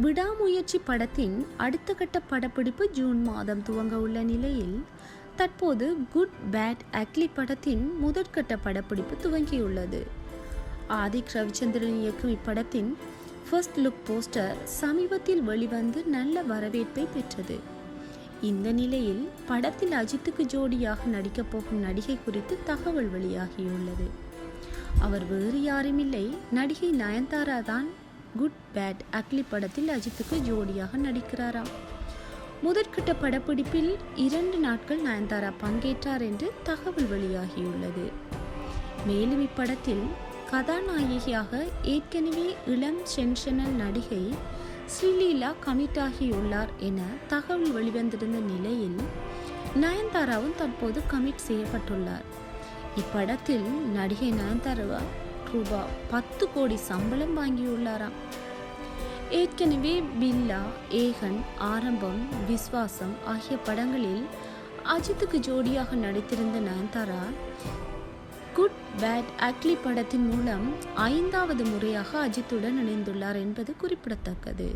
விடாமுயற்சி படத்தின் அடுத்த கட்ட படப்பிடிப்பு ஜூன் மாதம் துவங்க உள்ள நிலையில் தற்போது குட் பேட் அக்லி படத்தின் முதற்கட்ட படப்பிடிப்பு துவங்கியுள்ளது. ஆதிக் ரவிச்சந்திரன் இயக்கும் இப்படத்தின் ஃபர்ஸ்ட் லுக் போஸ்டர் சமீபத்தில் வெளிவந்து நல்ல வரவேற்பை பெற்றது. இந்த நிலையில் படத்தில் அஜித்துக்கு ஜோடியாக நடிக்கப் போகும் நடிகை குறித்து தகவல் வெளியாகியுள்ளது. அவர் வேறு யாருமில்லை நடிகை நயன்தாரா தான் குட் பேட் அக்லி படத்தில் அஜித்துக்கு ஜோடியாக நடிக்கிறாராம். முதற்கட்ட படப்பிடிப்பில் இரண்டு நாட்கள் நயன்தாரா பங்கேற்றார் என்று தகவல் வெளியாகியுள்ளது. மேலும் இப்படத்தில் கதாநாயகியாக ஏற்கனவே இளம் சென்ஷனல் நடிகை ஸ்ரீலீலா கமிட் ஆகியுள்ளார் என தகவல் வெளிவந்திருந்த நிலையில் நயன்தாராவும் தற்போது கமிட் செய்யப்பட்டுள்ளார். இப்படத்தில் நடிகை நயன்தாரா ரூபா பத்து கோடி சம்பளம் வாங்கியுள்ளாராம். ஏற்கனவே பில்லா ஏகன் ஆரம்பம் விஸ்வாசம் ஆகிய படங்களில் அஜித்துக்கு ஜோடியாக நடித்திருந்த நயன்தாரா குட் பேட் அக்லி படத்தின் மூலம் ஐந்தாவது முறையாக அஜித்துடன் இணைந்துள்ளார் என்பது குறிப்பிடத்தக்கது.